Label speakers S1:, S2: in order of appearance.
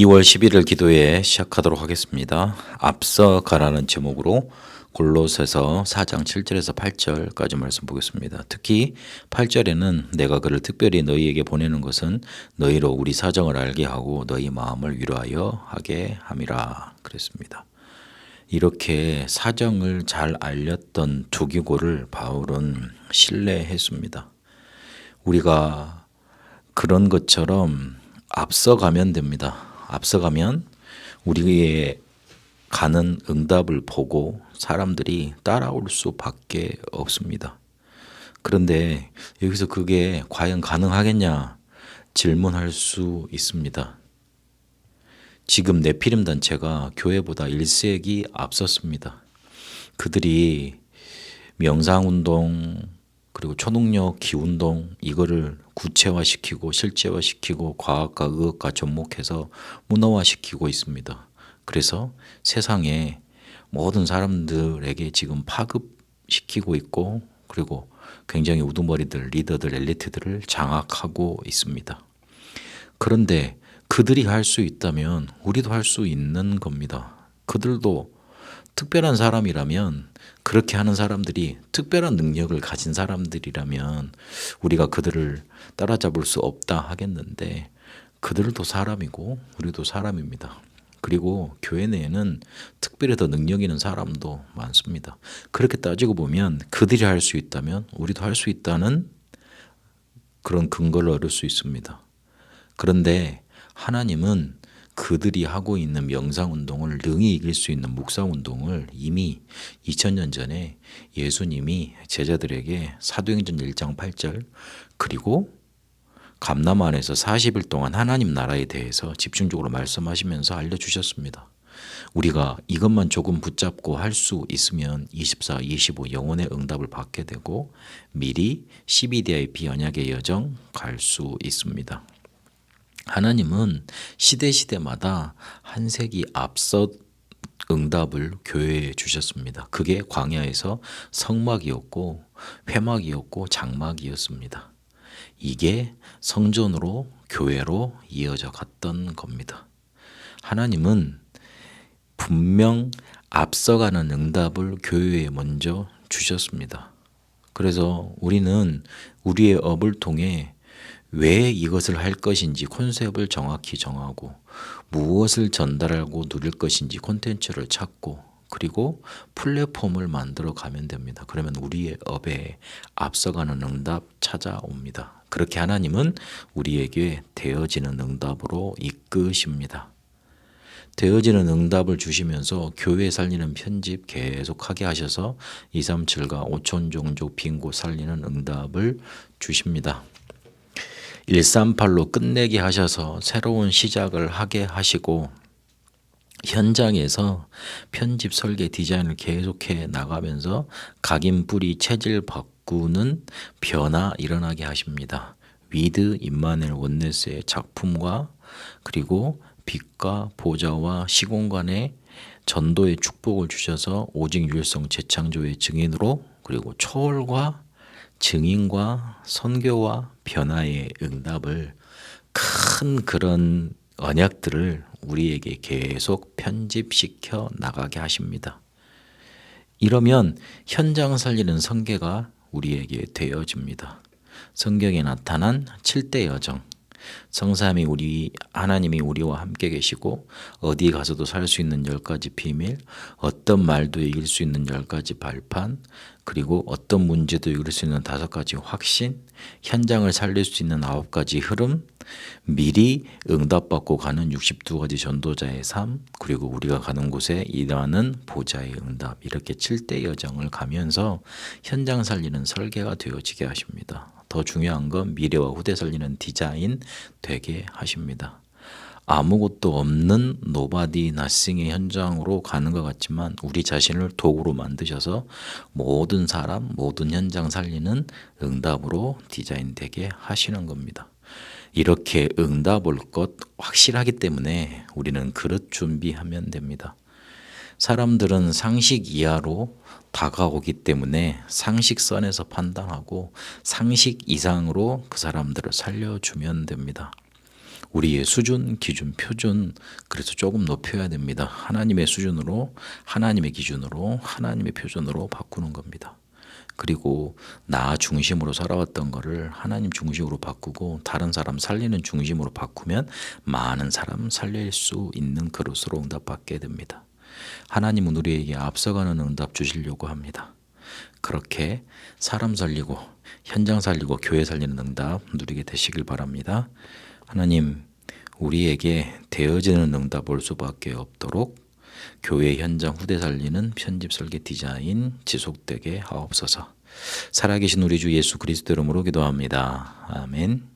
S1: 2월 11일 기도회 시작하도록 하겠습니다. 앞서 가라는 제목으로 골로새서 4장 7절에서 8절까지 말씀 보겠습니다. 특히 8절에는 내가 그를 특별히 너희에게 보내는 것은 너희로 우리 사정을 알게 하고 너희 마음을 위로하여 하게 함이라 그랬습니다. 이렇게 사정을 잘 알렸던 두기고를 바울은 신뢰했습니다. 우리가 그런 것처럼 앞서가면 됩니다. 앞서가면 우리의 가는 응답을 보고 사람들이 따라올 수밖에 없습니다. 그런데 여기서 그게 과연 가능하겠냐 질문할 수 있습니다. 지금 네피림 단체가 교회보다 1세기 앞섰습니다. 그들이 명상운동, 그리고 초능력 기운동 이거를 구체화시키고 실제화시키고 과학과 의학과 접목해서 문화화시키고 있습니다. 그래서 세상에 모든 사람들에게 지금 파급시키고 있고 그리고 굉장히 우두머리들, 리더들, 엘리트들을 장악하고 있습니다. 그런데 그들이 할 수 있다면 우리도 할 수 있는 겁니다. 그들도 특별한 사람이라면 그렇게 하는 사람들이 특별한 능력을 가진 사람들이라면 우리가 그들을 따라잡을 수 없다 하겠는데 그들도 사람이고 우리도 사람입니다. 그리고 교회 내에는 특별히 더 능력 있는 사람도 많습니다. 그렇게 따지고 보면 그들이 할 수 있다면 우리도 할 수 있다는 그런 근거를 얻을 수 있습니다. 그런데 하나님은 그들이 하고 있는 명상 운동을 능히 이길 수 있는 묵상 운동을 이미 2000년 전에 예수님이 제자들에게 사도행전 1장 8절 그리고 감남 안에서 40일 동안 하나님 나라에 대해서 집중적으로 말씀하시면서 알려주셨습니다. 우리가 이것만 조금 붙잡고 할 수 있으면 24, 25 영혼의 응답을 받게 되고 미리 12DIP 연약의 여정 갈 수 있습니다. 하나님은 시대시대마다 한 세기 앞서 응답을 교회에 주셨습니다. 그게 광야에서 성막이었고 회막이었고 장막이었습니다. 이게 성전으로 교회로 이어져 갔던 겁니다. 하나님은 분명 앞서가는 응답을 교회에 먼저 주셨습니다. 그래서 우리는 우리의 업을 통해 왜 이것을 할 것인지 콘셉트를 정확히 정하고 무엇을 전달하고 누릴 것인지 콘텐츠를 찾고 그리고 플랫폼을 만들어 가면 됩니다. 그러면 우리의 업에 앞서가는 응답 찾아옵니다. 그렇게 하나님은 우리에게 되어지는 응답으로 이끄십니다. 되어지는 응답을 주시면서 교회 살리는 편집 계속하게 하셔서 237과 5천 종족 빈곳 살리는 응답을 주십니다. 138로 끝내게 하셔서 새로운 시작을 하게 하시고 현장에서 편집 설계 디자인을 계속해 나가면서 각인 뿌리 체질 바꾸는 변화 일어나게 하십니다. 위드 임마넬 원네스의 작품과 그리고 빛과 보좌와 시공간의 전도의 축복을 주셔서 오직 유일성 재창조의 증인으로 그리고 초월과 증인과 선교와 변화의 응답을 큰 그런 언약들을 우리에게 계속 편집시켜 나가게 하십니다. 이러면 현장 살리는 성계가 우리에게 되어집니다. 성경에 나타난 7대 여정, 성삼이 우리 하나님이 우리와 함께 계시고 어디 가서도 살 수 있는 열 가지 비밀, 어떤 말도 이길 수 있는 열 가지 발판, 그리고 어떤 문제도 이길 수 있는 다섯 가지 확신, 현장을 살릴 수 있는 아홉 가지 흐름, 미리 응답받고 가는 62가지 전도자의 삶, 그리고 우리가 가는 곳에 일하는 보좌의 응답, 이렇게 7대 여정을 가면서 현장 살리는 설계가 되어지게 하십니다. 더 중요한 건 미래와 후대 살리는 디자인 되게 하십니다. 아무것도 없는 노바디 나싱의 현장으로 가는 것 같지만 우리 자신을 도구로 만드셔서 모든 사람, 모든 현장 살리는 응답으로 디자인되게 하시는 겁니다. 이렇게 응답 올 것 확실하기 때문에 우리는 그릇 준비하면 됩니다. 사람들은 상식 이하로 다가오기 때문에 상식선에서 판단하고 상식 이상으로 그 사람들을 살려주면 됩니다. 우리의 수준, 기준, 표준 그래서 조금 높여야 됩니다. 하나님의 수준으로 하나님의 기준으로 하나님의 표준으로 바꾸는 겁니다. 그리고 나 중심으로 살아왔던 거를 하나님 중심으로 바꾸고 다른 사람 살리는 중심으로 바꾸면 많은 사람 살릴 수 있는 그릇으로 응답받게 됩니다. 하나님은 우리에게 앞서가는 응답 주시려고 합니다. 그렇게 사람 살리고 현장 살리고 교회 살리는 응답 누리게 되시길 바랍니다. 하나님 우리에게 되어지는 응답 올 수밖에 없도록 교회 현장 후대 살리는 편집 설계 디자인 지속되게 하옵소서. 살아계신 우리 주 예수 그리스도 이름으로 기도합니다. 아멘.